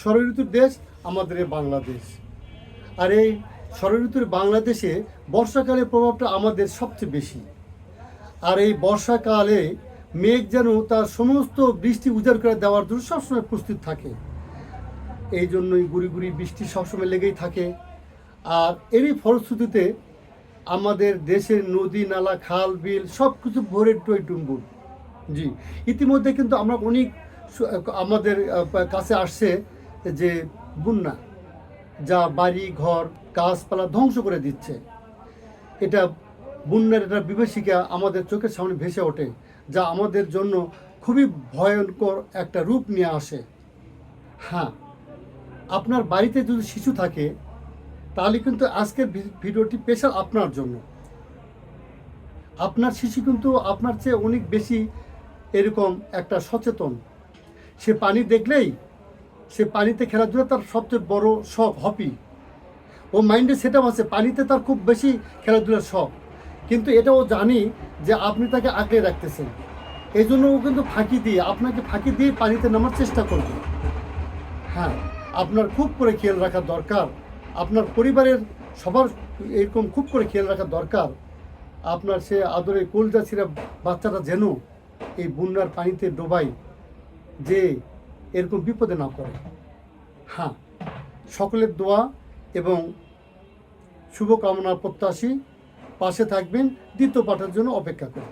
ষড়ঋতুর দেশ আমাদের বাংলাদেশ। আর এই ষড়ঋতুর বাংলাদেশে বর্ষাকালের প্রভাবটা আমাদের সবচেয়ে বেশি। আর এই বর্ষাকালে মেঘ যেন তার সমস্ত বৃষ্টি উজাড় করে দেওয়ার জন্য সবসময় প্রস্তুত থাকে। এই জন্যই গুড়ি গুড়ি বৃষ্টি সবসময় লেগেই থাকে। আর এরই ফলশ্রুতিতে আমাদের দেশের নদী, নালা, খাল, বিল সব কিছু ভরে টই জি, ইতিমধ্যে কিন্তু আমরা অনেক আমাদের কাছে আসছে যে বন্যা যা বাড়ি, ঘর, গাছপালা ধ্বংস করে দিচ্ছে। এটা বন্যার একটা বিভীষিকা আমাদের চোখের সামনে ভেসে ওঠে, যা আমাদের জন্য খুবই ভয়ঙ্কর একটা রূপ নিয়ে আসে। হ্যাঁ আপনার বাড়িতে যদি শিশু থাকে, তাহলে কিন্তু আজকের ভিডিওটি স্পেশাল আপনার জন্য। আপনার শিশু কিন্তু আপনার চেয়ে অনেক বেশি এরকম একটা সচেতন। সে পানি দেখলেই সে পানিতে খেলাধুলা তার সবচেয়ে বড় শখ হবি ও মাইন্ডে সেটা আছে, পানিতে তার খুব বেশি খেলাধুলার শখ। কিন্তু এটা ও জানি যে আপনি তাকে আগলে রাখতেছেন। এই জন্য ও কিন্তু ফাঁকি দিয়ে, আপনাকে ফাঁকি দিয়ে পানিতে নামার চেষ্টা করবে। হ্যাঁ আপনার খুব করে খেয়াল রাখা দরকার। আপনার পরিবারের সবার এরকম খুব করে খেয়াল রাখা দরকার। আপনার সে আদরে কলজা ছিঁড়া বাচ্চাটা যেন এই বন্যার পানিতে ডোবাই যে এরকম বিপদে না করে হ্যাঁ সকলের দোয়া এবং শুভকামনার প্রত্যাশী। পাশে থাকবেন, দ্বিতীয় পাঠের জন্য অপেক্ষা করি